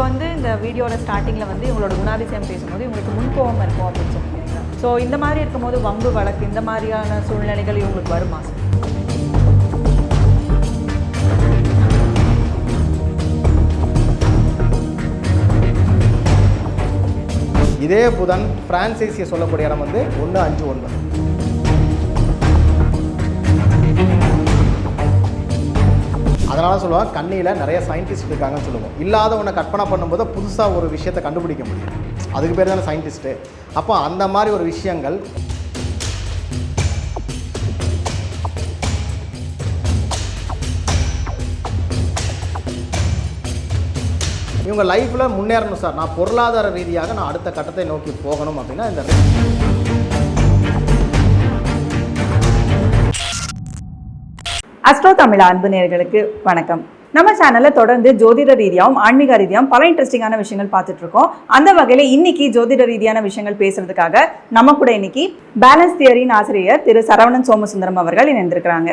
இப்போ வந்து இந்த வீடியோவில் ஸ்டார்டிங்கில் வந்து இவங்களோட குணாதிசயம் பேசும்போது இவங்களுக்கு முன்கோபம் இருக்கும் அப்படின்னு சொல்லுவாங்க ஸோ இந்த மாதிரி இருக்கும்போது வம்பு வழக்கு இந்த மாதிரியான சூழ்நிலைகள் இவங்களுக்கு வருமா? சார் இதே புதன் பிரான்சைஸியை சொல்லக்கூடிய இடம் வந்து ஒன்று அஞ்சு ஒன்று அதனால சொல்லுவாங்க கண்ணியில் நிறைய சயின்டிஸ்ட் இருக்காங்கன்னு சொல்லுவோம். இல்லாத கற்பனை பண்ணும்போது புதுசாக ஒரு விஷயத்தை கண்டுபிடிக்க முடியும். அதுக்கு பேர் தானே சயின்டிஸ்ட்டு அப்போ அந்த மாதிரி ஒரு விஷயங்கள் இவங்க லைஃப்பில் முன்னேறணும் சார். நான் பொருளாதார ரீதியாக நான் அடுத்த கட்டத்தை நோக்கி போகணும் அப்படின்னா இந்த அஸ்ட்ரோ தமிழ் அன்பு நேர்களுக்கு வணக்கம். நம்ம சேனல்ல தொடர்ந்து ஜோதிட ரீதியாகவும் ஆன்மீக ரீதியாகவும் பல இன்ட்ரெஸ்டிங்கான விஷயங்கள் பார்த்துட்டு இருக்கோம். அந்த வகையில இன்னைக்கு ஜோதிட ரீதியான விஷயங்கள் பேசுறதுக்காக நம்ம கூட இன்னைக்கு பேலன்ஸ் தியரின் ஆசிரியர் திரு சரவணன் சோமசுந்தரம் அவர்கள் இணைந்திருக்கிறாங்க.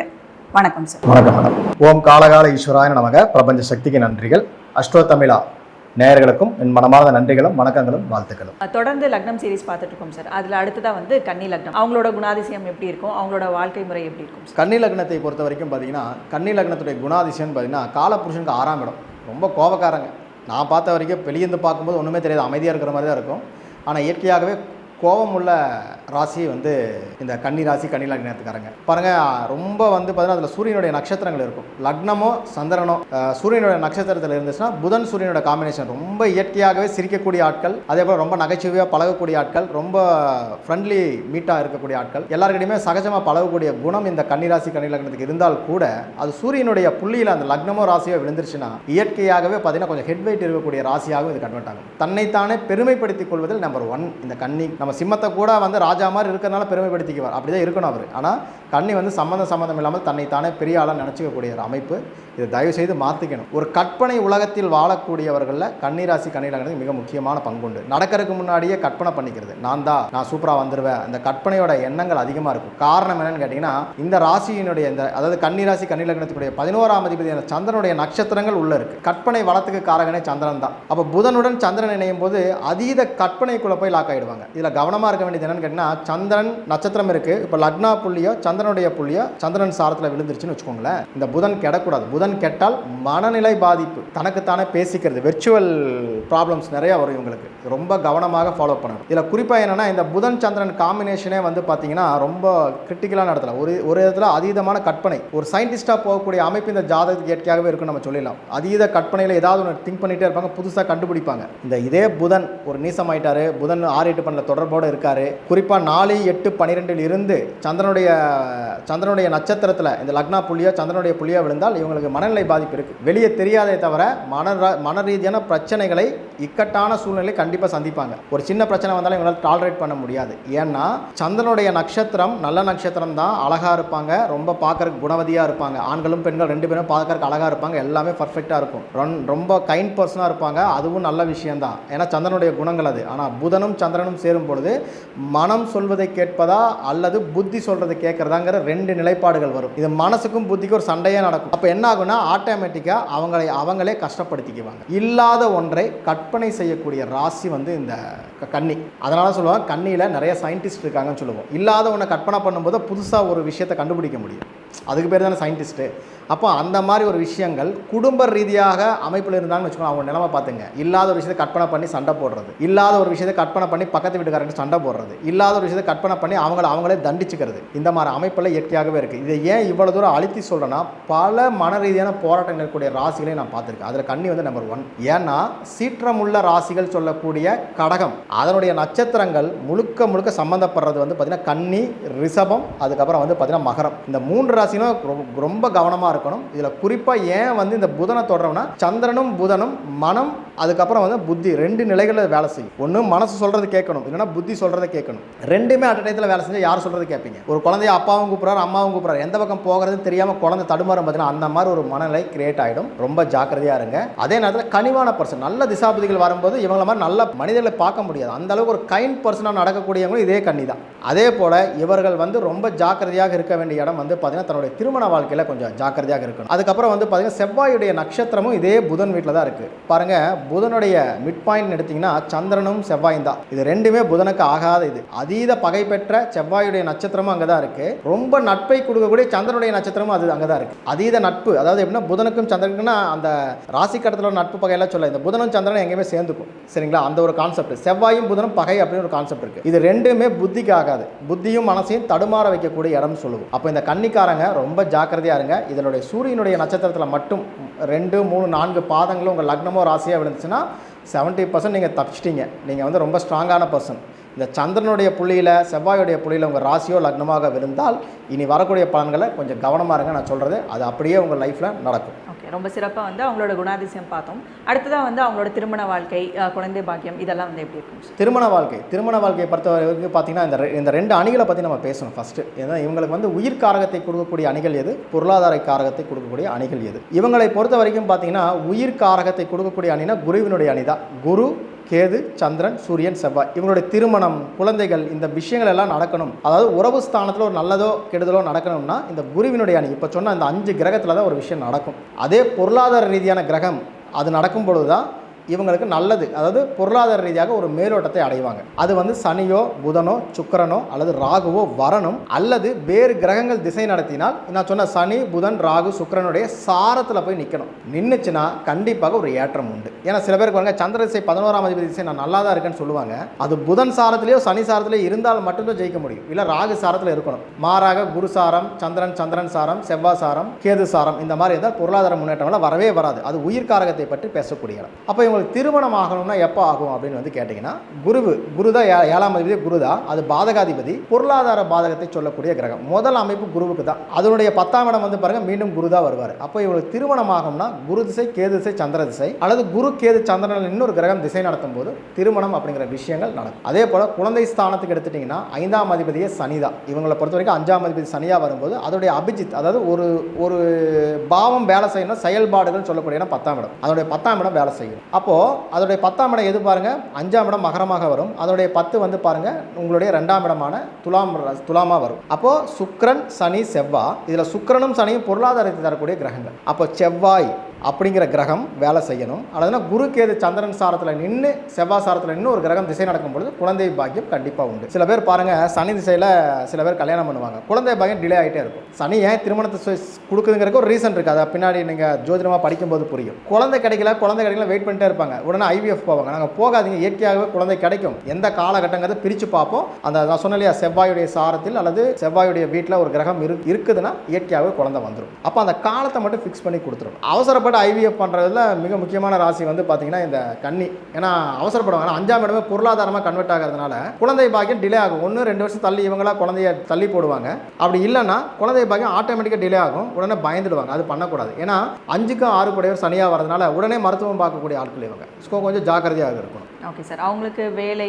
வணக்கம் சார் வணக்கம் மேடம் ஓம் காலகால ஈஸ்வராய நமக. பிரபஞ்ச சக்திக்கு நன்றிகள். அஸ்ட்ரோ தமிழா நேயர்களுக்கும் என் மனமார்ந்த நன்றிகளும் வணக்கங்களும் வாழ்த்துக்களும். தொடர்ந்து லக்னம் சீரிஸ் பார்த்துட்டு இருக்கோம் சார் அதுல அடுத்ததா வந்து கன்னி லக்னம். அவங்களோட குணாதிசயம் எப்படி இருக்கும்? அவங்களோட வாழ்க்கை முறை எப்படி இருக்கும் கன்னி லக்னத்தை பொறுத்த வரைக்கும் பார்த்தீங்கன்னா கன்னி லக்னத்துடைய குணாதிசயம்னு பார்த்தீங்கன்னா காலப்புருஷனுக்கு ஆறாம் இடம். ரொம்ப கோபக்காரங்க. நான் பார்த்த வரைக்கும் வெளியேந்து பார்க்கும்போது ஒன்றுமே தெரியாது. அமைதியாக இருக்கிற மாதிரி தான் இருக்கும். ஆனால் இயற்கையாகவே கோபம் உள்ள ராசி வந்து இந்த கன்னி ராசி கன்னி லக்னத்துக்காரங்க பாருங்க ரொம்ப வந்து பார்த்தீங்கன்னா அதில் சூரியனுடைய நட்சத்திரங்கள் இருக்கும். லக்னமோ சந்திரனோ சூரியனுடைய நட்சத்திரத்தில் இருந்துச்சுன்னா புதன் சூரியனோட காம்பினேஷன் ரொம்ப இயற்கையாகவே சிரிக்கக்கூடிய ஆட்கள் அதே போல் ரொம்ப நகைச்சுவையாக பழகக்கூடிய ஆட்கள் ரொம்ப ஃப்ரெண்ட்லி மீட்டாக இருக்கக்கூடிய ஆட்கள் எல்லாருக்கிட்டையுமே சகஜமாக பழகக்கூடிய குணம் இந்த கன்னிராசி கன்னி லக்னத்துக்கு இருந்தால் கூட அது சூரியனுடைய புள்ளியில் அந்த லக்னமோ ராசியோ விழுந்துருச்சுன்னா இயற்கையாகவே பார்த்தீங்கன்னா கொஞ்சம் ஹெட் வெயிட் இருக்கக்கூடிய ராசியாகவும் இது கன்வெர்ட் ஆகும். தன்னைத்தானே பெருமைப்படுத்திக் கொள்வதில் நம்பர் ஒன் இந்த கன்னி நம்ம சிம்மத்தை கூட வந்து ராஜா மாதிரி இருக்கிறனால பெருமைப்படுத்திக்குவார். அப்படிதான் இருக்கணும் அவர். ஆனால் கண்ணி வந்து சம்மந்தம் சம்மந்தம் இல்லாமல் தன்னைத்தானே பெரிய ஆளாக நினச்சிக்கக்கூடிய ஒரு அமைப்பு. இதை தயவு செய்து மாற்றிக்கணும் ஒரு கற்பனை உலகத்தில் வாழக்கூடியவர்களில் கன்னிராசி கன்னிலகனத்துக்கு மிக முக்கியமான பங்குண்டு. நடக்கிறதுக்கு முன்னாடியே கற்பனை பண்ணிக்கிறது. நான் தான். நான் சூப்பராக வந்துடுவேன் அந்த கற்பனையோட எண்ணங்கள் அதிகமாக இருக்கும். காரணம் என்னன்னு கேட்டிங்கன்னா இந்த ராசியினுடைய இந்த அதாவது கன்னிராசி கன்னிலகனத்துடைய பதினோராம் அதிபதியான சந்திரனுடைய நட்சத்திரங்கள் உள்ளே இருக்குது கற்பனை வளத்துக்கு காரகனே சந்திரன் தான். அப்போ புதனுடன் சந்திரன் இணையும் போது அதீத கற்பனைக்குள்ளே போய் லாக் ஆகிடுவாங்க இதில் கவனமாக இருக்க வேண்டியது என்னன்னு கேட்டிங்கன்னா சந்திரன் நட்சத்திரம் இருக்கு. இப்போ லக்னா புள்ளியோ சந்திரனுடைய புள்ளியோ? சந்திரன் சாரத்தில் விழுந்துருச்சுன்னு வச்சுக்கோங்களேன். இந்த புதன் கெடக்கூடாது. புதன் கெட்டால் மனநிலை பாதிப்பு. தனக்குத்தானே பேசிக்கிறது. வெர்ச்சுவல் ப்ராப்ளம்ஸ் நிறைய வரும் இவங்களுக்கு. ரொம்ப கவனமாக ஃபாலோ பண்ணணும். இதில் குறிப்பாக என்னென்னா இந்த புதன் சந்திரன் காம்பினேஷனே வந்து பார்த்தீங்கன்னா ரொம்ப கிரிட்டிக்கலான இடத்துல ஒரு ஒரு இடத்துல அதீதமான கற்பனை. ஒரு சயின்டிஸ்டாக போகக்கூடிய அமைப்பு இந்த ஜாதகத்துக்கு இயற்கையாகவே இருக்குன்னு நம்ம சொல்லிடலாம். அதீத கற்பனையில் ஏதாவது ஒன்று திங்க் பண்ணிட்டே இருப்பாங்க. புதுசாக கண்டுபிடிப்பாங்க. இந்த இதே புதன் ஒரு நீசமாயிட்டாரு. புதன் ஆறு எட்டு பண்ணல தொடர்போடு இருக்காரு. குறிப்பாக நாலு எட்டு பன்னிரெண்டில் இருந்து சந்திரனுடைய சந்திரனுடைய நட்சத்திரத்தில் இந்த லக்னா புள்ளியோ சந்திரனுடைய புள்ளியோ விழுந்தால் இவங்களுக்கு மனநிலை பாதிப்பு இருக்குது வெளியே தெரியாதே தவிர மன மன ரீதியான பிரச்சனைகளை இக்கட்டான சூழ்நிலை கண்டிப்பாக சந்திப்பாங்க. ஒரு சின்ன பிரச்சனை வந்தாலும் இவங்களால் டாலரேட் பண்ண முடியாது. ஏன்னா சந்திரனுடைய நட்சத்திரம் நல்ல நட்சத்திரம் தான் அழகாக இருப்பாங்க ரொம்ப பார்க்கறதுக்கு குணவதியாக இருப்பாங்க. ஆண்களும் பெண்கள் ரெண்டு பேரும் பார்க்கறதுக்கு அழகாக இருப்பாங்க எல்லாமே பர்ஃபெக்டாக இருக்கும். ரொம்ப கைண்ட் பர்சனாக இருப்பாங்க அதுவும் நல்ல விஷயம்தான் ஏன்னா சந்திரனுடைய குணங்கள் அது. ஆனால் புதனும் சந்திரனும் சேரும் பொழுது மனம் சொல்வதை கேட்பதா அல்லது புத்தி சொல்றதை கேட்கறதாங்கிற ரெண்டு நிலைப்பாடுகள் வரும். இது மனசுக்கும் புத்திக்கும் ஒரு சண்டையே நடக்கும். அப்போ என்ன ஆகும்னா ஆட்டோமேட்டிக்காக அவங்களை அவங்களே கஷ்டப்படுத்திக்குவாங்க. இல்லாத ஒன்றை கற்பனை செய்யக்கூடிய ராசி வந்து இந்த கன்னி. அதனால சொல்லுவாங்க கண்ணியில் நிறைய சயின்டிஸ்ட் இருக்காங்கன்னு சொல்லுவோம். இல்லாத ஒன்றை கற்பனை பண்ணும்போது புதுசாக ஒரு விஷயத்தை கண்டுபிடிக்க முடியும். அதுக்கு பேர் தானே சயின்டிஸ்ட்டு அப்போ அந்த மாதிரி ஒரு விஷயங்கள் குடும்ப ரீதியாக அமைப்பில் இருந்தாங்கன்னு வச்சுக்கோங்க அவங்க நிலைமை பார்த்துங்க. இல்லாத ஒரு விஷயத்தை கற்பனை பண்ணி சண்டை போடுறது. இல்லாத ஒரு விஷயத்தை கற்பனை பண்ணி பக்கத்து வீட்டுக்காரங்க சண்டை போடுறது. இல்லாத ஒரு விஷயத்தை கற்பனை பண்ணி அவங்கள அவங்களே தண்டிச்சுக்கிறது. இந்த மாதிரி அமைப்பில் இயற்கையாகவே இருக்குது இதை ஏன் இவ்வளோ தூரம் அழுத்தி சொல்கிறேன்னா பல மன ரீதியான போராட்டங்கள் இருக்கக்கூடிய ராசிகளையும் நான் பார்த்துருக்கேன். அதில் கன்னி வந்து நம்பர் ஒன் ஏன்னா சீற்றமுள்ள ராசிகள் சொல்லக்கூடிய கடகம் அதனுடைய நட்சத்திரங்கள் முழுக்க முழுக்க சம்மந்தப்படுறது வந்து பார்த்திங்கன்னா கன்னி ரிஷபம் அதுக்கப்புறம் வந்து பார்த்திங்கன்னா மகரம். இந்த மூன்று ராசிகளும் ரொம்ப- ரொம்ப கவனமாக இருக்கணும். இதில் குறிப்பாக ஏன் வந்து இந்த புதனை தொடரோம்னா சந்திரனும் புதனும் மனம் அதுக்கப்புறம் வந்து புத்தி. ரெண்டு நிலைகளில் வேலை செய்யும். ஒன்று மனசு சொல்கிறது கேட்கணும். இல்லைன்னா புத்தி சொல்கிறத கேட்கணும். ரெண்டுமே அட் டயத்தில் வேலை செஞ்சால் யார் சொல்கிறது கேட்பீங்க? ஒரு குழந்தைய அப்பாவும் கூப்பிட்றாரு அம்மாவும் கூப்பிட்றாரு. எந்த பக்கம் போகிறதுன்னு தெரியாமல் குழந்தை தடுமாறும் பார்த்தீங்கன்னா அந்த மாதிரி ஒரு மனநிலை கிரியேட் ஆகிடும் ரொம்ப ஜாக்கிரதையாக இருங்க. அதே நேரத்தில் கனிவான பர்சன் நல்ல திசாபதிகள் வரும்போது இவங்கள மாதிரி நல்ல மனிதர்களை பார்க்க முடியாது. அந்த அளவுக்கு ஒரு கைண்ட் பர்சனாக நடக்கக்கூடியவங்களும் இதே கண்ணி தான். அதே போல் இவர்கள் வந்து ரொம்ப ஜாக்கிரதையாக இருக்க வேண்டிய இடம் வந்து பார்த்தீங்கன்னா தன்னுடைய திருமண வாழ்க்கையில் கொஞ்சம் ஜாக்கிரதை ஜாக்கிரதையாக இருக்கணும். அதுக்கப்புறம் வந்து பார்த்தீங்கன்னா செவ்வாயுடைய நட்சத்திரமும் இதே புதன் வீட்டில் தான் இருக்குது பாருங்கள் புதனுடைய மிட் பாயிண்ட் எடுத்தீங்கன்னா சந்திரனும் செவ்வாயும் தான். இது ரெண்டுமே புதனுக்கு ஆகாத இது. அதீத பகை பெற்ற செவ்வாயுடைய நட்சத்திரமும் அங்கே தான் இருக்குது ரொம்ப நட்பை கொடுக்கக்கூடிய சந்திரனுடைய நட்சத்திரமும் அது அங்கே தான் இருக்குது அதீத நட்பு அதாவது எப்படின்னா புதனுக்கும் சந்திரனுக்குன்னா அந்த ராசி கடத்தில் நட்பு பகையெல்லாம் சொல்ல இந்த புதனும் சந்திரனும் எங்கேயுமே சேர்ந்துக்கும். சரிங்களா? அந்த ஒரு கான்செப்ட் செவ்வாயும் புதனும் பகை அப்படின்னு ஒரு கான்செப்ட் இருக்குது இது ரெண்டுமே புத்திக்கு ஆகாது. புத்தியும் மனசையும் தடுமாற வைக்கக்கூடிய இடம்னு சொல்லுவோம். அப்போ இந்த கன்னிக்காரங்க ரொம்ப ஜாக்கிரதையாக இருங்க. இதனுடைய சூரியனுடைய நட்சத்திரத்தில் மட்டும் ரெண்டு மூணு நான்கு பாதங்களும் உங்கள் லக்னமோ ராசியாக விழுந்துச்சுன்னா செவன்ட்டி பர்சன்ட் நீங்கள் தப்பிச்சிட்டீங்க. நீங்கள் வந்து ரொம்ப ஸ்ட்ராங்கான பர்சன் இந்த சந்திரனுடைய புள்ளியில் செவ்வாயுடைய புள்ளியில் உங்கள் ராசியோ லக்னமாக விழுந்தால் இனி வரக்கூடிய பலன்களை கொஞ்சம் கவனமாக இருங்க. நான் சொல்கிறது அது அப்படியே உங்கள் லைஃப்பில் நடக்கும். ஓகே. ரொம்ப சிறப்பாக வந்து அவங்களோட குணாதிசயம் பார்த்தோம். அடுத்ததாக வந்து அவங்களோட திருமண வாழ்க்கை குழந்தை பாக்கியம் இதெல்லாம் வந்து எப்படி இருக்கும் திருமண வாழ்க்கை. திருமண வாழ்க்கையை பொறுத்த வரைக்கும் பார்த்தீங்கன்னா இந்த ரெ- இந்த ரெண்டு அணிகளை பற்றி நம்ம பேசணும் ஃபஸ்ட்டு ஏன்னா இவங்களுக்கு வந்து உயிர் காரகத்தை கொடுக்கக்கூடிய அணிகள் எது? பொருளாதார காரகத்தை கொடுக்கக்கூடிய அணிகள் எது? இவங்களை பொறுத்த வரைக்கும் பார்த்தீங்கன்னா உயிர் காரகத்தை கொடுக்கக்கூடிய அணினா குருவினுடைய அணி தான். குரு கேது சந்திரன் சூரியன் செவ்வாய். இவங்களுடைய திருமணம் குழந்தைகள் இந்த விஷயங்கள் எல்லாம் நடக்கணும். அதாவது உறவு ஸ்தானத்தில் ஒரு நல்லதோ கெடுதலோ நடக்கணும்னா இந்த குருவினுடைய அணி. இப்போ சொன்ன அந்த அஞ்சு கிரகத்தில் தான் ஒரு விஷயம் நடக்கும். அதே பொருளாதார ரீதியான கிரகம் அது நடக்கும் பொழுது தான் இவங்களுக்கு நல்லது அதாவது பொருளாதார ரீதியாக ஒரு மேலோட்டத்தை அடைவாங்க. அது வந்து சனியோ புதனோ சுக்கரனோ அல்லது ராகுவோ வரணும். அல்லது வேறு கிரகங்கள் திசை நடத்தினால் நான் சொன்ன சனி புதன் ராகு சுக்கரனுடைய சாரத்தில் போய் நிற்கணும் நின்றுச்சுன்னா கண்டிப்பாக ஒரு ஏற்றம் உண்டு. ஏன்னா சில பேருக்கு பாருங்க சந்திர திசை பதினோராம் அதிபதி திசை நான் நல்லா தான் இருக்கேன்னு சொல்லுவாங்க. அது புதன் சாரத்திலேயோ சனி சாரத்திலேயோ இருந்தால் மட்டும்தான் ஜெயிக்க முடியும். இல்லை ராகு சாரத்தில் இருக்கணும். மாறாக குரு சாரம் சந்திரன் சந்திரன் சாரம் செவ்வாய் சாரம் கேது சாரம் இந்த மாதிரி இருந்தால் பொருளாதார முன்னேற்றம்லாம் வரவே வராது. அது உயிர்காரகத்தை பற்றி பேசக்கூடிய இடம். அப்போ இவங்களுக்கு திருமணம் ஆகணும்னா எப்போ ஆகும் அப்படின்னு வந்து கேட்டிங்கன்னா குருவு குரு தான் ஏழாம் அதிபதி குரு தான் அது பாதகாதிபதி பொருளாதார பாதகத்தை சொல்லக்கூடிய கிரகம். முதல் அமைப்பு குருவுக்கு தான். அதனுடைய பத்தாம் இடம் வந்து பாருங்க மீண்டும் குரு தான் வருவார். அப்போ இவங்களுக்கு திருமணம் ஆகும்னா குரு திசை கேது திசை சந்திர திசை அல்லது குரு கேது சந்திரன் இன்னொரு கிரகம் திசை நடத்தும் போது திருமணம் அப்படிங்கிற விஷயங்கள் நடக்கும். அதே போல குழந்தை ஸ்தானத்துக்கு எடுத்துட்டிங்கன்னா ஐந்தாம் அதிபதியே சனி தான். இவங்களை பொறுத்த வரைக்கும் அஞ்சாம் அதிபதி சனியாக வரும்போது அதோடைய அபிஜித் அதாவது ஒரு ஒரு பாவம் வேலை செய்யணும் செயல்பாடுகள் சொல்லக்கூடிய பத்தாம் இடம். அதோடைய பத்தாம் இடம் வேலை செய்யும் அப்போது அதோடைய பத்தாம் இடம் எது பாருங்கள் அஞ்சாம் இடம் மகரமாக வரும். அதோடைய பத்து வந்து பாருங்கள் உங்களுடைய ரெண்டாம் இடமான துலாம் துலாமாக வரும். அப்போது சுக்ரன் சனி செவ்வாய் இதில் சுக்ரனும் சனியும் பொருளாதாரத்தை தரக்கூடிய கிரகங்கள். அப்போ செவ்வாய் அப்படிங்கிற கிரகம் வேலை செய்யணும். அல்லதுனா குரு கேது சந்திரன் சாரத்தில் நின்று செவ்வாய் சாரத்தில் நின்று ஒரு கிரகம் திசை நடக்கும் பொழுது குழந்தை பாக்கியம் கண்டிப்பாக உண்டு. சில பேர் பாருங்க சனி திசையில் சில பேர் கல்யாணம் பண்ணுவாங்க. குழந்தை பாக்கியம் டிலே ஆகிட்டே இருக்கும். சனி ஏன் திருமணத்தை சொ- கொடுக்குதுங்கிறதுக்கு ஒரு ரீசன் இருக்குது அதை பின்னாடி நீங்கள் ஜோதிடமாக படிக்கும்போது புரியும். குழந்தை கிடைக்கல குழந்தை கிடைக்கல வெயிட் பண்ணிட்டே இருப்பாங்க. உடனே ஐவிஎஃப் போவாங்க. நாங்கள் போகாதீங்க இயற்கையாகவே குழந்தை கிடைக்கும். எந்த காலகட்டங்கிறத பிரித்து பார்ப்போம். அந்த நான் சொன்ன இல்லையா செவ்வாயுடைய சாரத்தில் அல்லது செவ்வாயுடைய வீட்டில் ஒரு கிரகம் இரு இருக்குதுன்னா இயற்கையாகவே குழந்தை வந்துடும் அப்போ அந்த காலத்தை மட்டும் ஃபிக்ஸ் பண்ணி கொடுத்துரும் அவசரப்பட்டு ஐவிஎஃப் பண்ணுறதுல மிக முக்கியமான ராசி வந்து பார்த்தீங்கன்னா இந்த கன்னி. ஏன்னா அவசரப்படுவாங்க. அஞ்சாம் இடமே பொருளாதாரமாக கன்வெர்ட் ஆகிறதுனால குழந்தை பாக்கியம் டிலே ஆகும். ஒன்று ரெண்டு வருஷம் தள்ளி இவங்களா குழந்தைய தள்ளி போடுவாங்க. அப்படி இல்லைன்னா குழந்தை பாக்கியம் ஆட்டோமேட்டிக்காக டிலே ஆகும். உடனே பயந்துடுவாங்க. அது பண்ணக்கூடாது. ஏன்னா அஞ்சுக்கும் ஆறு கூடையவர் சனியாக வரதுனால உடனே மருத்துவம் பார்க்கக்கூடிய ஆட்கள் இவங்க. ஸோ கொஞ்சம் ஜாக்கிரதையாக இருக்கணும். ஓகே சார் அவங்களுக்கு வேலை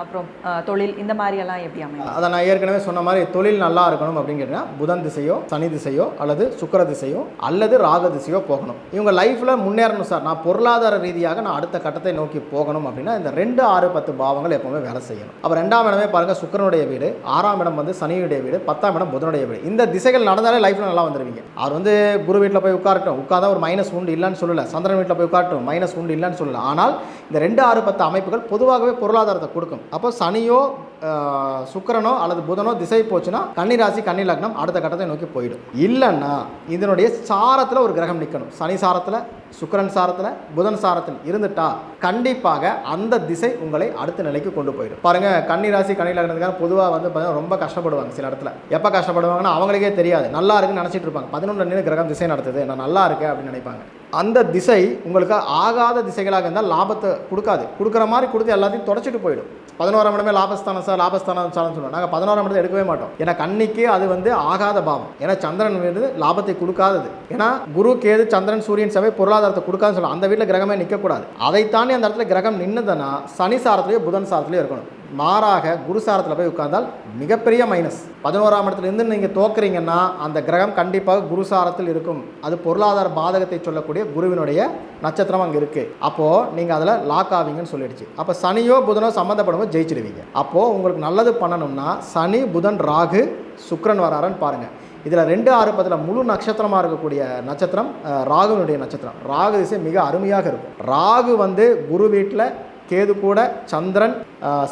அப்புறம் தொழில் இந்த மாதிரியெல்லாம் எப்படி அமையும்? அதை நான் ஏற்கனவே சொன்ன மாதிரி தொழில் நல்லா இருக்கணும் அப்படின்னு கேட்டிங்கன்னா புதன் திசையோ சனி திசையோ அல்லது சுக்கிர திசையோ அல்லது ராக திசையோ போகணும். இவங்க லைஃப்பில் முன்னேறணும் சார் நான் பொருளாதார ரீதியாக நான் அடுத்த கட்டத்தை நோக்கி போகணும் அப்படின்னா இந்த ரெண்டு ஆறு பத்து பாவங்கள் எப்போவுமே வேலை செய்யணும். அப்போ ரெண்டாம் இடமே பாருங்கள் சுக்கரனுடைய வீடு. ஆறாம் இடம் வந்து சனியுடைய வீடு. பத்தாம் இடம் புதனுடைய வீடு. இந்த திசைகள் நடந்தாலே லைஃப்பில் நல்லா வந்துடுவீங்க அவர் வந்து குரு வீட்டில் போய் உட்காரட்டும். உட்கார்ந்தா ஒரு மைனஸ் உண்டு இல்லைன்னு சொல்லலை. சந்திரன் வீட்டில் போய் உட்காரட்டும். மைனஸ் உண்டு இல்லைன்னு சொல்லலை. ஆனால் இந்த ரெண்டு ஆறு பத்து அமைப்புகள் பொதுவாகவே பொருளாதாரத்தை கொடுக்கும். அப்போ சனியோ சுக்கரனோ சுக்கிரனோ அல்லது புதனோ திசை போச்சுன்னா கன்னி ராசி கன்னி லக்னம் அடுத்த கட்டத்தை நோக்கி போயிடும். இல்லைன்னா இதனுடைய சாரத்தில் ஒரு கிரகம் நிற்கணும் சனி சாரத்தில் சுக்கிரன் சாரத்தில் புதன் சாரத்தில் இருந்துட்டா கண்டிப்பாக அந்த திசை உங்களை அடுத்த நிலைக்கு கொண்டு போயிடும். பாருங்க கன்னி ராசி கன்னி லக்னத்துக்காக பொதுவாக வந்து பார்த்தீங்கன்னா ரொம்ப கஷ்டப்படுவாங்க சில இடத்துல. எப்போ கஷ்டப்படுவாங்கன்னா அவங்களுக்கே தெரியாது. நல்லா இருக்குன்னு நினச்சிட்டு இருப்பாங்க. பதினொன்று நின்று கிரகம் திசை நடத்துது. நான் நல்லா இருக்கேன் அப்படின்னு நினைப்பாங்க. அந்த திசை உங்களுக்கு ஆகாத திசைகளாக இருந்தால் லாபத்தை கொடுக்காது. கொடுக்குற மாதிரி கொடுத்து எல்லாத்தையும் தொடச்சிட்டு போயிடும். பதினோராம் இடமே லாபஸ்தானம் சார் லாபஸ்தானம் சார்னு சொல்லுவோம் நாங்கள் பதினோராம் இடத்தை எடுக்கவே மாட்டோம். ஏன்னா கண்ணிக்கு அது வந்து ஆகாத பாவம். ஏன்னா சந்திரன் வந்து லாபத்தை கொடுக்காதது. ஏன்னா குரு கேது சந்திரன் சூரியன் சபை பொருளாதாரத்தை கொடுக்காதுன்னு சொல்லலாம் அந்த வீட்டில் கிரகமே நிற்கக்கூடாது அதை தாண்டி அந்த இடத்துல கிரகம் நின்றுதுன்னா சனி சாரத்துலேயோ புதன் சாரத்துலேயோ இருக்கணும். மாறாக குருசாரத்தில் போய் உட்கார்ந்தால் மிகப்பெரிய மைனஸ் பதினோராம் இடத்துல இருந்து நீங்கள் தோக்குறீங்கன்னா அந்த கிரகம் கண்டிப்பாக குருசாரத்தில் இருக்கும். அது பொருளாதார பாதகத்தை சொல்லக்கூடிய குருவினுடைய நட்சத்திரம் அங்கே இருக்குது அப்போது நீங்கள் அதில் லாக் ஆவீங்கன்னு சொல்லிடுச்சு. அப்போ சனியோ புதனோ சம்மந்தப்படும்போது ஜெயிச்சிடுவீங்க. அப்போது உங்களுக்கு நல்லது பண்ணணும்னா சனி புதன் ராகு சுக்கரன் வராரன்னு பாருங்கள் இதில் ரெண்டு ஆறு பத்தில் முழு நட்சத்திரமாக இருக்கக்கூடிய நட்சத்திரம் ராகுனுடைய ராகுவினுடைய நட்சத்திரம். ராகு திசை மிக அருமையாக இருக்கும். ராகு வந்து குரு வீட்டில் கேது கூட சந்திரன்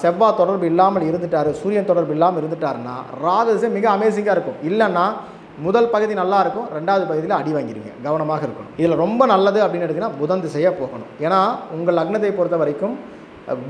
செவ்வாய் தொடர்பு இல்லாமல் இருந்துட்டாரு சூரியன் தொடர்பு இல்லாமல் இருந்துட்டாருன்னா ராகு மிக அமேசிங்காக இருக்கும். இல்லைன்னா முதல் பகுதி நல்லா இருக்கும் ரெண்டாவது பகுதியில் அடி வாங்கிடுவீங்க. கவனமாக இருக்கணும். இதில் ரொம்ப நல்லது அப்படின்னு எடுத்திங்கன்னா புதன் திசையாக போகணும். ஏன்னா உங்கள் லக்னத்தை பொறுத்த வரைக்கும்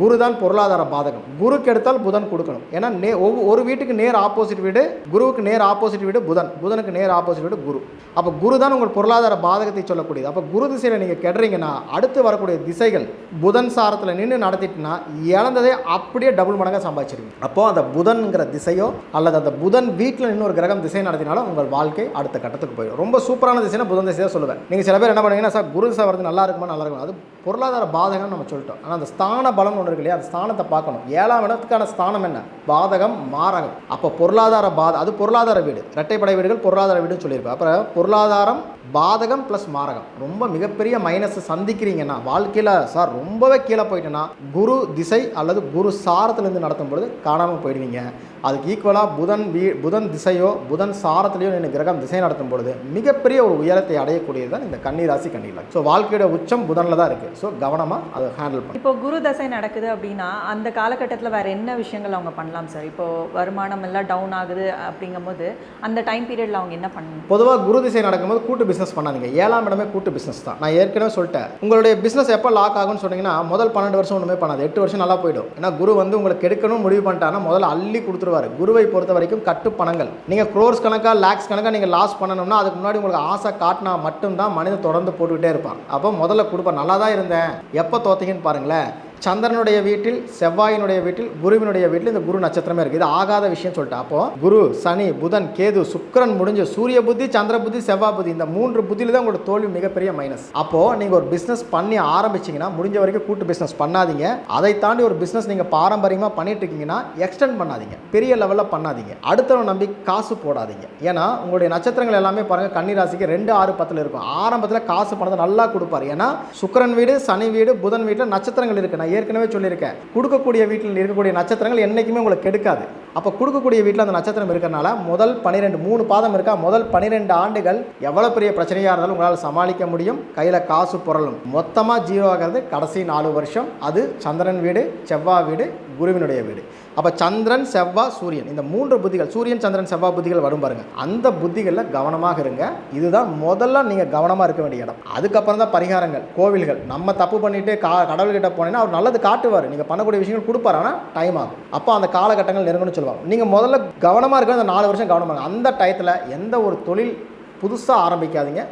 குரு தான் பொருளாதார பாதகம். குருக்கு எடுத்தால் புதன் கொடுக்கணும். ஏன்னா நே ஒவ்வொரு ஒரு வீட்டுக்கு நேர் ஆப்போசிட் வீடு குருவுக்கு நேர் ஆப்போசிட் வீடு புதன். புதனுக்கு நேர் ஆப்போசிட் வீடு குரு. அப்போ குரு தான் உங்கள் பொருளாதார பாதகத்தை சொல்லக்கூடியது. அப்போ குரு திசையில் நீங்கள் கெடுறீங்கன்னா அடுத்து வரக்கூடிய திசைகள் புதன் சாரத்தில் நின்று நடத்திட்டுனா இழந்ததே அப்படியே டபுள் மடங்காக சம்பாதிச்சிருவீங்க. அப்போ அந்த புதன்கிற திசையோ அல்லது அந்த புதன் வீட்டில் நின்று ஒரு கிரகம் திசை நடத்தினாலும் உங்கள் வாழ்க்கை அடுத்த கட்டத்துக்கு போயிடும். ரொம்ப சூப்பரான திசைனா புதன் திசையை சொல்லுவேன். நீங்கள் சில பேர் என்ன பண்ணுவீங்கன்னா சார் குரு திசை வரது நல்லா இருக்குமா? நல்லா இருக்கும்? அது பொருளாதார பாதகம் நம்ம சொல்லிட்டோம். ஆனால் அந்த ஸ்தான பலம் ஒன்று இருக்கு இல்லையா? அந்த ஸ்தானத்தை பார்க்கணும். ஏழாம் இடத்துக்கான ஸ்தானம் என்ன? பாதகம் மாரகம். அப்போ பொருளாதார பாத அது பொருளாதார வீடு. இரட்டைப்படை வீடுகள் பொருளாதார வீடுன்னு சொல்லியிருப்பேன் அப்புறம் பொருளாதாரம் பாதகம் ப்ளஸ் மாரகம். ரொம்ப மிகப்பெரிய மைனஸ் சந்திக்கிறீங்கன்னா வாழ்க்கையில் சார் ரொம்பவே கீழே போயிட்டேன்னா குரு திசை அல்லது குரு சாரத்திலேருந்து நடத்தும் பொழுது காணாமல் போயிடுவீங்க. அதுக்கு ஈக்குவலாக புதன் வீ புதன் திசையோ புதன் சாரத்திலையோ நின்று கிரகம் திசை நடத்தும் பொழுது மிகப்பெரிய ஒரு உயரத்தை அடையக்கூடியது தான் இந்த கன்னிராசி கன்னிராசி ஸோ வாழ்க்கையோட உச்சம் புதனில் தான் இருக்குது ஸோ கவனமாக அதை ஹேண்டில் பண்ணும் இப்போ குரு தசை நடக்குது அப்படின்னா அந்த காலகட்டத்தில் வேற என்ன விஷயங்கள் அவங்க பண்ணலாம் சார் இப்போது வருமானம் எல்லாம் டவுன் ஆகுது அப்படிங்கும்போது அந்த டைம் பீரியட்ல அவங்க என்ன பண்ணணும் பொதுவாக குரு திசை நடக்கும்போது கூட்டு பிஸ்னஸ் பண்ணாதீங்க. ஏழாம் இடமே கூட்டு பிஸ்னஸ் தான். நான் ஏற்கனவே சொல்லிட்டேன். உங்களுடைய பிஸ்னஸ் எப்போ லாக் ஆகும்னு சொன்னீங்கன்னா முதல் பன்னெண்டு வருஷம் ஒன்றுமே பண்ணாது. எட்டு வருஷம் நல்லா போயிடும். ஏன்னா குரு வந்து உங்களுக்கு கெடுக்கணும் முடிவு பண்ணிட்டாங்கன்னா முதல்ல அள்ளி கொடுத்துருவாரு. குருவை பொறுத்த வரைக்கும் கட்டு பணங்கள். நீங்கள் க்ரோர்ஸ் கணக்காக லேக்ஸ் கணக்காக நீங்கள் லாஸ் பண்ணணும்னா அதுக்கு முன்னாடி உங்களுக்கு ஆசை காட்டினா மட்டும்தான் மனிதன் தொடர்ந்து போட்டுக்கிட்டே இருப்பான். அப்போ முதல்ல கொடுப்பேன். நல்லா தான் இருந்தேன். எப்போ தோத்தீங்கன்னு பாருங்களேன். சந்திரனுடைய வீட்டில் செவ்வாயினுடைய வீட்டில் குருவினுடைய வீட்டில் இந்த குரு நட்சத்திரமே இருக்குது இது ஆகாத விஷயம் சொல்லிட்டு அப்போ குரு சனி புதன் கேது சுக்கரன் முடிஞ்சு சூரிய புத்தி சந்திர புத்தி செவ்வாய் புத்தி இந்த மூன்று புத்தியில தான் உங்களோட தோல்வி மிகப்பெரிய மைனஸ் அப்போ நீங்க ஒரு பிசினஸ் பண்ணி ஆரம்பிச்சீங்கன்னா முடிஞ்ச வரைக்கும் கூட்டு பிசினஸ் பண்ணாதீங்க. அதை தாண்டி ஒரு பிசினஸ் நீங்க பாரம்பரியமா பண்ணிட்டு இருக்கீங்கன்னா எக்ஸ்டெண்ட் பண்ணாதீங்க. பெரிய லெவல்ல பண்ணாதீங்க. அடுத்தவன் நம்பி காசு போடாதீங்க. ஏன்னா உங்களுடைய நட்சத்திரங்கள் எல்லாமே பாருங்க கன்னிராசிக்கு ரெண்டு ஆறு பத்துல இருக்கும். ஆரம்பத்தில் காசு பணத்தை நல்லா கொடுப்பாரு. ஏன்னா சுக்கிரன் வீடு சனி வீடு புதன் வீட்டில் நட்சத்திரங்கள் இருக்குன்னா நான் ஏற்கனவே சொல்லியிருக்கேன். கொடுக்கக்கூடிய வீட்டில் இருக்கக்கூடிய நட்சத்திரங்கள் என்றைக்குமே உங்களுக்கு கெடுக்காது. அப்போ கொடுக்கக்கூடிய வீட்டில் அந்த நட்சத்திரம் இருக்கிறனால முதல் பன்னிரெண்டு மூணு பாதம் இருக்கா? முதல் பன்னிரெண்டு ஆண்டுகள் எவ்வளோ பெரிய பிரச்சனையாக இருந்தாலும் உங்களால் சமாளிக்க முடியும். கையில் காசு புரளும். மொத்தமாக ஜீரோ ஆகிறது கடைசி நாலு வருஷம். அது சந்திரன் வீடு செவ்வாய் வீடு குருவினுடைய வீடு. அப்போ சந்திரன் செவ்வாய் சூரியன். இந்த மூன்று புத்திகள் சூரியன் சந்திரன் செவ்வாய் புத்திகள் வரும் பாருங்கள் அந்த புத்திகளில் கவனமாக இருங்க. இதுதான் முதல்ல நீங்கள் கவனமாக இருக்க வேண்டிய இடம். அதுக்கப்புறம் தான் பரிகாரங்கள் கோவில்கள். நம்ம தப்பு பண்ணிட்டு கா கடவுள்கிட்ட போனீங்கன்னா அவர் நல்லது காட்டுவார். நீங்கள் பண்ணக்கூடிய விஷயங்கள் கொடுப்பாரு. ஆனால் டைம் ஆகும். அப்போ அந்த காலகட்டங்கள் நெருங்கணும்னு சொல்லுவாங்க. நீங்கள் முதல்ல கவனமாக இருக்க அந்த நாலு வருஷம் கவனமாக அந்த டயத்தில் எந்த ஒரு தொழில் புதுசாக ஆரம்பிக்காதீங்க.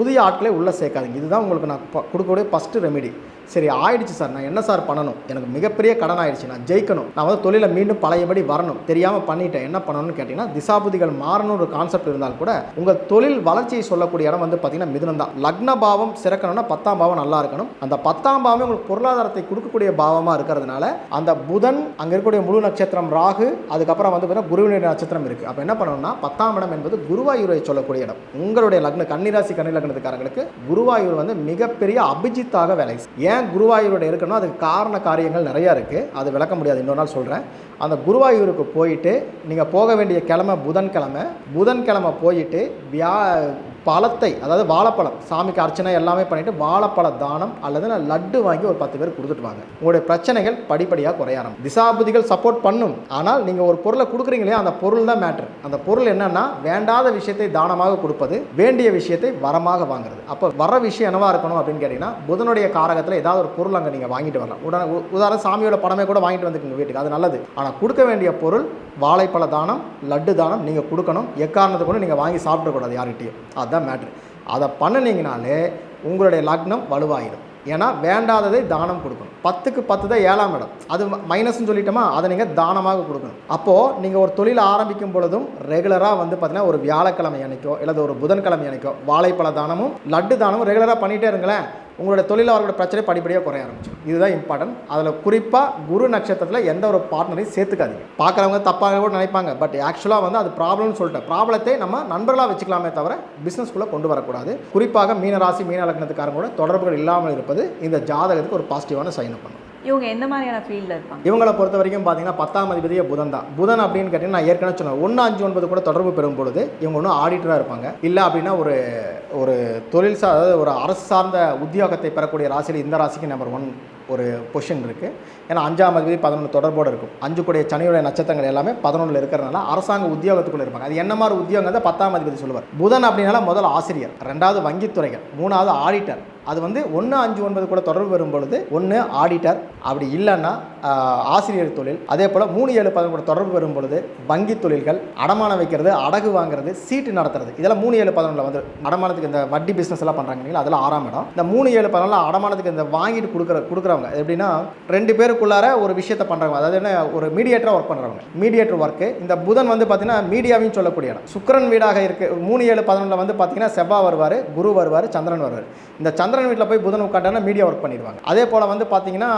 புதிய ஆட்களை உள்ளே சேர்க்காதீங்க. இதுதான் உங்களுக்கு நான் கொடுக்கக்கூடிய ஃபஸ்ட்டு ரெமெடி சரி ஆயிடுச்சு சார். நான் என்ன சார் பண்ணணும்? எனக்கு மிகப்பெரிய கடன் ஆயிடுச்சு. நான் ஜெயிக்கணும். நான் வந்து தொழிலை மீண்டும் பழையபடி வரணும். தெரியாமல் பண்ணிட்டேன். என்ன பண்ணணும்னு கேட்டிங்கன்னா திசாபுதிகள் மாறணும் ஒரு கான்செப்ட் இருந்தால் கூட உங்கள் தொழில் வளர்ச்சியை சொல்லக்கூடிய இடம் வந்து பார்த்தீங்கன்னா மிதுனம் தான். லக்ன பாவம் சிறக்கணும்னா பத்தாம் பாவம் நல்லா இருக்கணும். அந்த பத்தாம் பாவமே உங்களுக்கு பொருளாதாரத்தை கொடுக்கக்கூடிய பாவமாக இருக்கிறதுனால அந்த புதன் அங்கே இருக்கக்கூடிய முழு நட்சத்திரம் ராகு அதுக்கப்புறம் வந்து பார்த்தீங்கன்னா குருவினுடைய நட்சத்திரம் இருக்குது அப்போ என்ன பண்ணணும்னா பத்தாம் இடம் என்பது குருவாயூரை சொல்லக்கூடிய இடம். உங்களுடைய லக்ன கன்னிராசி கன்னி லக்னத்துக்காரங்களுக்கு குருவாயூர் வந்து மிகப்பெரிய அபிஜித்தாக வேலை ஏன் ஏன் குருவாயூரோட இருக்கணும்? அதுக்கு காரண காரியங்கள் நிறையா இருக்குது அது விளக்க முடியாது. இன்னொரு நாள் சொல்கிறேன் அந்த குருவாயூருக்கு போயிட்டு நீங்கள் போக வேண்டிய கிழமை புதன்கிழமை. புதன்கிழமை போயிட்டு வியா பழத்தை அதாவது வாழைப்பழம் சாமிக்கு அர்ச்சனை எல்லாமே பண்ணிட்டு வாழைப்பழ தானம் அல்லது நான் லட்டு வாங்கி ஒரு பத்து பேர் கொடுத்துட்டு வாங்க. உங்களுடைய பிரச்சனைகள் படிப்படியாக குறைய திசாபதிகள் திசாபுதிகள் சப்போர்ட் பண்ணும். ஆனால் நீங்கள் ஒரு பொருளை கொடுக்குறீங்களே அந்த பொருள் தான் மேட்ரு அந்த பொருள் என்னன்னா வேண்டாத விஷயத்தை தானமாக கொடுப்பது வேண்டிய விஷயத்தை வரமாக வாங்குறது. அப்போ வர விஷயம் என்னவா இருக்கணும் அப்படின்னு கேட்டிங்கன்னா புதனுடைய காரகத்தில் ஏதாவது ஒரு பொருள் அங்கே நீங்கள் வாங்கிட்டு வரலாம். உடனே உ- உதாரணம் சாமியோட படமே கூட வாங்கிட்டு வந்துக்குங்க வீட்டுக்கு. அது நல்லது. ஆனால் கொடுக்க வேண்டிய பொருள் வாழைப்பழ தானம் லட்டு தானம் நீங்கள் கொடுக்கணும். எக்காரணத்தை கூட நீங்கள் வாங்கி சாப்பிடக்கூடாது யார்கிட்டையும். அதுதான் மேட்ரு அதை பண்ணினீங்கனாலே உங்களுடைய லக்னம் வலுவாயிடும். ஏன்னா வேண்டாததை தானம் கொடுக்கணும். பத்துக்கு பத்து தான் ஏழாம் இடம். அது மைனஸ்னு சொல்லிட்டோமா அதை நீங்கள் தானமாக கொடுக்கணும். அப்போது நீங்கள் ஒரு தொழில் ஆரம்பிக்கும் பொழுதும் ரெகுலராக வந்து பார்த்தீங்கன்னா ஒரு வியாழக்கிழமை அன்னைக்கோ இல்லை ஒரு புதன்கிழமை அன்னைக்கோ வாழைப்பழ தானமும் லட்டு தானமும் ரெகுலராக பண்ணிகிட்டே இருங்களேன். உங்களோட தொழில் அவர்களோட பிரச்சனை படிப்படியாக குறைய ஆரம்பிச்சிடும். இதுதான் இம்பார்ட்டன்ட் அதில் குறிப்பாக குரு நட்சத்திரத்தில் எந்த ஒரு பார்ட்னரையும் சேர்த்துக்காதீங்க. பார்க்குறவங்க தப்பாக கூட நினைப்பாங்க. பட் ஆக்சுவலாக வந்து அது ப்ராப்ளம்னு சொல்லிட்டு ப்ராப்ளத்தை நம்ம நண்பர்களாக வச்சுக்கலாமே தவிர பிஸ்னஸ்க்குள்ளே கொண்டு வரக்கூடாது. குறிப்பாக மீன ராசி மீன கூட தொடர்புகள் இல்லாமல் இருப்பது இந்த ஜாதகத்துக்கு ஒரு பாசிட்டிவான சைன் பண்ணும். இவங்க எந்த மாதிரியான ஃபீல்டில் இருப்பாங்க? இவங்களை பொறுத்த வரைக்கும் பார்த்தீங்கன்னா பத்தாம் அதிபதியே புதன் தான். புதன் அப்படின்னு கேட்டிங்கன்னா நான் ஏற்கனவே சொன்னேன். ஒன்று அஞ்சு ஒன்பது கூட தொடர்பு பெறும் பொழுது இவங்க ஒன்றும் ஆடிட்டராக இருப்பாங்க. இல்லை அப்படின்னா ஒரு ஒரு தொழில் சார் அதாவது ஒரு அரசு சார்ந்த உத்தியோகத்தை பெறக்கூடிய ராசியில் இந்த ராசிக்கு நம்பர் ஒன் ஒரு பொசிஷன் இருக்குது ஏன்னா அஞ்சாம் அதிபதி பதினொன்று தொடர்போடு இருக்கும். அஞ்சு கூடிய சனியுடைய நட்சத்திரங்கள் எல்லாமே பதினொன்றில் இருக்கிறனால அரசாங்க உத்தியோகத்துக்குள்ளே இருப்பாங்க. அது என்ன மாதிரி உத்தியோகம் தான் பத்தாம் அதிபதி சொல்லுவார். புதன் அப்படின்னால முதல் ஆசிரியர் ரெண்டாவது வங்கித்துறைகள் மூணாவது ஆடிட்டர் அது வந்து ஒன்று அஞ்சு ஒன்பது கூட தொடர்பு வரும் பொழுது ஒன்று ஆடிட்டர் அப்படி இல்லைன்னா ஆசிரியர் தொழில். அதே போல் மூணு ஏழு பதினொன்று கூட தொடர்பு வரும் பொழுது வங்கி தொழில்கள் அடமானம் வைக்கிறது அடகு வாங்குறது சீட்டு நடத்துறது. இதெல்லாம் மூணு ஏழு பதினொன்றில் வந்து அடமானத்துக்கு இந்த வட்டி பிஸ்னஸ் எல்லாம் பண்ணுறாங்க இல்லைங்களா? அதெல்லாம் ஆறாம் இடம். இந்த மூணு ஏழு பதினொன்றில் அடமானத்துக்கு இந்த வாங்கிட்டு கொடுக்குற கொடுக்குறவங்க எப்படின்னா ரெண்டு பேருக்குள்ளார ஒரு விஷயத்தை பண்ணுறவங்க அதாவது என்ன ஒரு மீடியேட்டராக ஒர்க் பண்ணுறவங்க மீடியேட்டர் ஒர்க்கு இந்த புதன் வந்து பார்த்தீங்கன்னா மீடியாவையும் சொல்லக்கூடிய இடம். சுக்கரன் வீடாக இருக்கு. மூணு ஏழு பதினொன்றில் வந்து பார்த்தீங்கன்னா செவ்வாய் வருவார் குரு வருவார் சந்திரன் வருவார். இந்த சந்திரன் வீட்டில் போய் புதன் உட்காண்டானா மீடியா ஒர்க் பண்ணிடுவாங்க. அதே போல் வந்து பார்த்தீங்கன்னா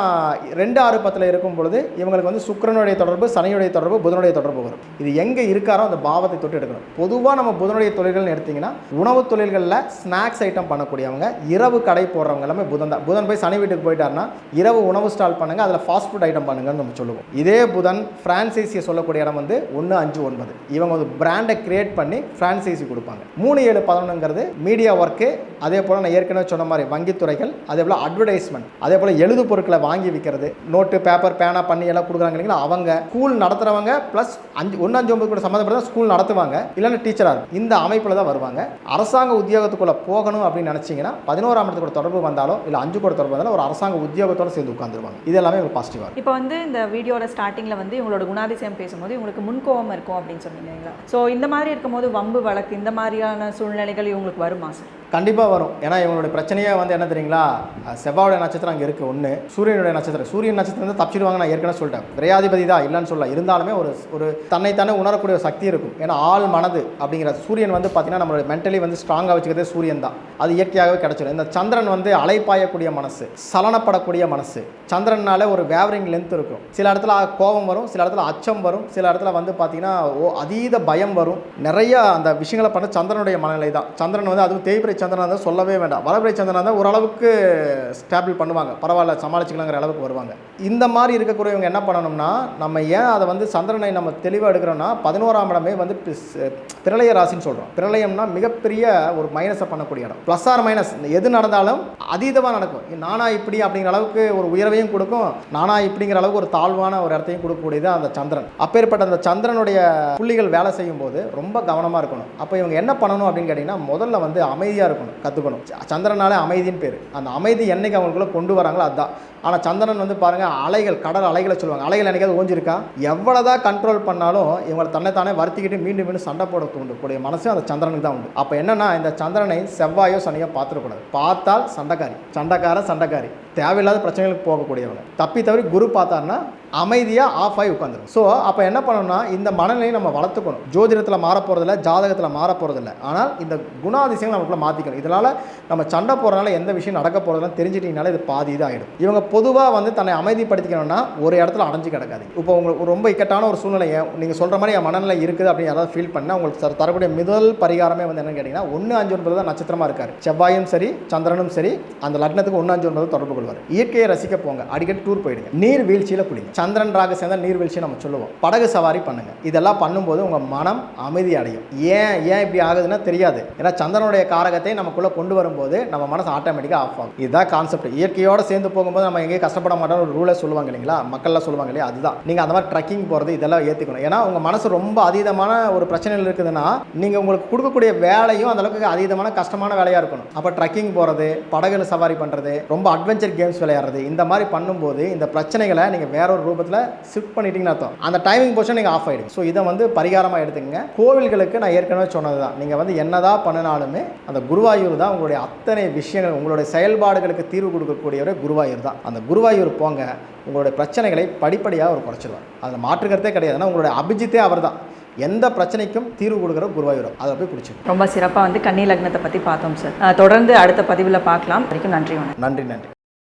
ரெண்டு ஆறு பத்தில் இருக்கும் பொழுது இவங்களுக்கு வந்து சுக்கிரனுடைய தொடர்பு சனியுடைய தொடர்பு புதனுடைய தொடர்பு வரும். இது எங்கே இருக்காரோ அந்த பாவத்தை தொட்டு எடுக்கணும். பொதுவாக நம்ம புதனுடைய தொழில்கள்னு எடுத்திங்கன்னா உணவு தொழில்களில் ஸ்நாக்ஸ் ஐட்டம் பண்ணக்கூடியவங்க இரவு கடை போடுறவங்க எல்லாமே புதன் தான். புதன் போய் சனி வீட்டுக்கு போயிட்டாருன்னா இரவு உணவு ஸ்டால் பண்ணுங்கள் அதில் ஃபாஸ்ட் ஃபுட் ஐட்டம் பண்ணுங்கன்னு நம்ம சொல்லுவோம். இதே புதன் ஃப்ரான்சைசியை சொல்லக்கூடிய இடம் வந்து ஒன்று அஞ்சு ஒன்பது. இவங்க ஒரு பிராண்டை கிரியேட் பண்ணி ஃப்ரான்சைசி கொடுப்பாங்க. மூணு ஏழு பதினொன்றுங்கிறது மீடியா ஒர்க்கு அதே போல் நான் ஏற்கனவே சொன்ன மாதிரி வங்கித்துறைகள் அதே போல் அட்வர்டைஸ்மெண்ட் அதே போல் எழுது பொருட்களை வாங்கி விற்கிறது நோட்டு பேப்பர் பேனா பண்ணி எல்லாம் கொடுக்குறாங்க இல்லைங்களா? அவங்க ஸ்கூல் நடத்துகிறவங்க ப்ளஸ் அஞ்சு ஒன்று அஞ்சு ஒன்பது கூட சம்மந்தப்பட்ட ஸ்கூல் நடத்துவாங்க. இல்லைன்னா டீச்சராக இருக்கும். இந்த அமைப்பில் தான் வருவாங்க. அரசாங்க உத்தியோகத்துக்குள்ளே போகணும் அப்படின்னு நினச்சிங்கன்னா பதினோராம் இடத்துக்கு தொடர்பு வந்தாலோ இல்லை அஞ்சு கூட தொடர்பு வந்தாலும் ஒரு அரசாங்க உத்தியோகத்தோடு சேர்ந்து உட்காந்துருவாங்க இது எல்லாமே பாசிட்டிவாக இருக்கும். இப்போ வந்து இந்த வீடியோட ஸ்டார்டிங்கில் வந்து இவங்களோட குணாதிசயம் பேசும்போது இவங்களுக்கு முன்கோபம் இருக்கும் அப்படின்னு சொன்னீங்க ஸோ இந்த மாதிரி இருக்கும்போது வம்பு வழக்கு இந்த மாதிரியான சூழ்நிலைகள் இவங்களுக்கு வருமா சார் கண்டிப்பாக வரும். ஏன்னா இவங்களுடைய பிரச்சனையே வந்து என்ன தெரியுங்களா? அஹ் நட்சத்திரம் அங்கே இருக்குது ஒன்று சூரியனுடைய நட்சத்திரம். சூரியன் நட்சத்திரம் வந்து தப்பிச்சிடுவாங்க நான் ஏற்கனவே சொல்லிட்டேன். விரையாதிபதி தான் இல்லைன்னு சொல்லலாம் இருந்தாலுமே ஒரு ஒரு தன்னைத்தானே உணரக்கூடிய சக்தி இருக்கும். ஏன்னா ஆள் மனது அப்படிங்கிற சூரியன் வந்து பார்த்தீங்கன்னா நம்மளுடைய மென்டலி வந்து ஸ்ட்ராங்காக வச்சுக்கிறதே சூரியன் தான். அது இயற்கையாகவே கிடைச்சிடும் இந்த சந்திரன் வந்து அலைப்பாயக்கூடிய மனசு சலனப்படக்கூடிய மனசு. சந்திரனால ஒரு வேவரிங் லென்த் இருக்கும். சில இடத்துல கோபம் வரும் சில இடத்துல அச்சம் வரும் சில இடத்துல வந்து பார்த்தீங்கன்னா ஓ அதீத பயம் வரும். நிறைய அந்த விஷயங்களை பண்ண சந்திரனுடைய மனநிலை தான். சந்திரன் வந்து அதுவும் தேய்பிரை சந்திரநாதன் தான் சொல்லவே வேண்டாம். வளபிரை சந்திரநாதன் தான் ஓரளவுக்கு ஸ்டாபிள் பண்ணுவாங்க. பரவாயில்ல சமாளிச்சுக்கலாங்கிற அளவுக்கு வருவாங்க. இந்த மாதிரி இருக்கக்கூடியவங்க என்ன பண்ணணும்னா நம்ம ஏன் அதை வந்து சந்திரனை நம்ம தெளிவாக எடுக்கிறோம்னா பதினோராம் இடமே வந்து பிரளய ராசின்னு சொல்கிறோம் பிரளயம்னா மிகப்பெரிய ஒரு மைனஸை பண்ணக்கூடிய இடம். ப்ளஸ் ஆர் மைனஸ் எது நடந்தாலும் அதீதமாக நடக்கும். நானா இப்படி அப்படிங்கிற அளவுக்கு ஒரு உயர்வையும் கொடுக்கும். நானா இப்படிங்கிற அளவுக்கு ஒரு தாழ்வான ஒரு இடத்தையும் கொடுக்கக்கூடியது அந்த சந்திரன். அப்பேற்பட்ட அந்த சந்திரனுடைய புள்ளிகள் வேலை செய்யும் போது ரொம்ப கவனமாக இருக்கணும். அப்போ இவங்க என்ன பண்ணணும் அப்படின்னு கேட்டிங்கன்னா முதல்ல வந்து அமைதியாக இருக்கணும் கற்றுக்கணும் சந்திரனாலே அமைதின்னு பேர். அந்த அமைதி என்னைக்கு அவங்களுக்குள்ள கொண்டு வராங்களோ அதுதான் ஆனால் சந்திரன் வந்து பாருங்கள் அலைகள் கடல் அலைகளை சொல்லுவாங்க. அலைகள் என்றைக்காவது ஓஞ்சிருக்கா? எவ்வளோதான் கண்ட்ரோல் பண்ணாலும் இவங்களை தன்னைத்தானே வருத்திக்கிட்டு மீண்டும் மீண்டும் சண்டை போட தூண்டக்கூடிய மனசு அந்த சந்திரனுக்கு தான் உண்டு. அப்போ என்னன்னா இந்த சந்திரனை செவ்வாயோ சனியோ பார்த்துடக்கூடாது. பார்த்தால் சண்டைக்காரி. சண்டைக்காரன் சண்டைக்காரி. தேவையில்லாத பிரச்சனைகளுக்கு போகக்கூடியவங்க. தப்பி தவறி குரு பார்த்தாருன்னா அமைதியாக ஆஃப் ஆகி உட்காந்துரும் ஸோ அப்போ என்ன பண்ணணும்னா இந்த மனநிலையை நம்ம வளர்த்துக்கணும். ஜோதிடத்தில் மாற போகிறதில்ல ஜாதகத்தில் மாற போகிறதில்ல ஆனால் இந்த குணாதிசயங்கள் நமக்குள்ள மாற்றிக்கணும் இதனால் நம்ம சண்டை போகிறனால எந்த விஷயம் நடக்க போகிறதுலாம் தெரிஞ்சிட்டிங்கனால இது பாதி இது ஆகிடும் இவங்க பொதுவாக வந்து தன்னை அமைதிப்படுத்திக்கணும்னா ஒரு இடத்துல அடைஞ்சு கிடக்காது இப்போ உங்களுக்கு ரொம்ப இக்கட்டான ஒரு சூழ்நிலையை நீங்கள் சொல்கிற மாதிரி என் மனநிலை இருக்குது அப்படின்னு யாராவது ஃபீல் பண்ணால் உங்களுக்கு தரக்கூடிய முதல் பரிகாரமே வந்து என்னென்னு கேட்டிங்கன்னா ஒன்று அஞ்சு ஒன்பது தான் நட்சத்திரமாக இருக்கார். செவ்வாயும் சரி சந்திரனும் சரி அந்த லக்னத்துக்கு ஒன்று அஞ்சு ஒன்பது தொடர்பு கொள்வார் இயற்கையை ரசிக்க போங்க. அடிக்கடி டூர் போயிடுங்க. நீர் வீழ்ச்சியில் குளிங்க. சந்திரன் ராக சேர்ந்த நீர் வீழ்ச்சி நம்ம சொல்லுவோம். படகு சவாரி பண்ணுங்க. இதெல்லாம் பண்ணும்போது உங்கள் மனம் அமைதி அடையும். ஏன் ஏன் இப்படி ஆகுதுன்னா தெரியாது. ஏன்னா சந்திரனுடைய காரகத்தை நமக்குள்ளே கொண்டு வரும்போது நம்ம மனசு ஆட்டோமேட்டிக்காக ஆஃப் ஆகும். இதுதான் கான்செப்ட் இயற்கையோடு சேர்ந்து போகும்போது நம்ம எங்கேயும் கஷ்டப்பட மாட்டோம் ஒரு ரூலை சொல்லுவாங்க இல்லைங்களா? மக்கள்லாம் சொல்லுவாங்க இல்லையா? அதுதான். நீங்கள் அந்த மாதிரி ட்ரக்கிங் போகிறது இதெல்லாம் ஏற்றுக்கணும் ஏன்னா உங்கள் மனசு ரொம்ப அதீதமான ஒரு பிரச்சனையில் இருக்குதுன்னா நீங்கள் உங்களுக்கு கொடுக்கக்கூடிய வேலையும் அந்த அளவுக்கு அதீதமான கஷ்டமான வேலையாக இருக்கணும். அப்போ ட்ரக்கிங் போகிறது படகுல சவாரி பண்ணுறது ரொம்ப அட்வென்ச்சர் கேம்ஸ் விளையாடுறது. இந்த மாதிரி பண்ணும்போது இந்த பிரச்சனைகளை நீங்கள் வேற ஒரு ரூபத்தில் ஷிஃப்ட் பண்ணிட்டீங்கன்னு அர்த்தம். அந்த டைமிங் போர்ஷன் நீங்கள் ஆஃப் ஆகிடுங்க ஸோ இதை வந்து பரிகாரமாக எடுத்துக்கங்க. கோவில்களுக்கு நான் ஏற்கனவே சொன்னது தான் நீங்கள் வந்து என்னதான் பண்ணினாலுமே அந்த குருவாயூர் தான் உங்களுடைய அத்தனை விஷயங்கள் உங்களுடைய செயல்பாடுகளுக்கு தீர்வு கொடுக்கக்கூடியவரே குருவாயூர் தான். அந்த குருவாயூர் போங்க உங்களுடைய பிரச்சனைகளை படிப்படியாக அவர் குறைச்சிடுவார் அதில் மாற்றுக்கிறதே கிடையாது. ஏன்னா உங்களுடைய அபிஜித்தே அவர் தான். எந்த பிரச்சனைக்கும் தீர்வு கொடுக்குற குருவாயூர் அதை போய் பிடிச்சிடும் ரொம்ப சிறப்பாக வந்து கன்னி லக்னத்தை பற்றி பார்த்தோம் சார் தொடர்ந்து அடுத்த பதிவில் பார்க்கலாம். வரைக்கும் நன்றி வணக்கம். நன்றி நன்றி.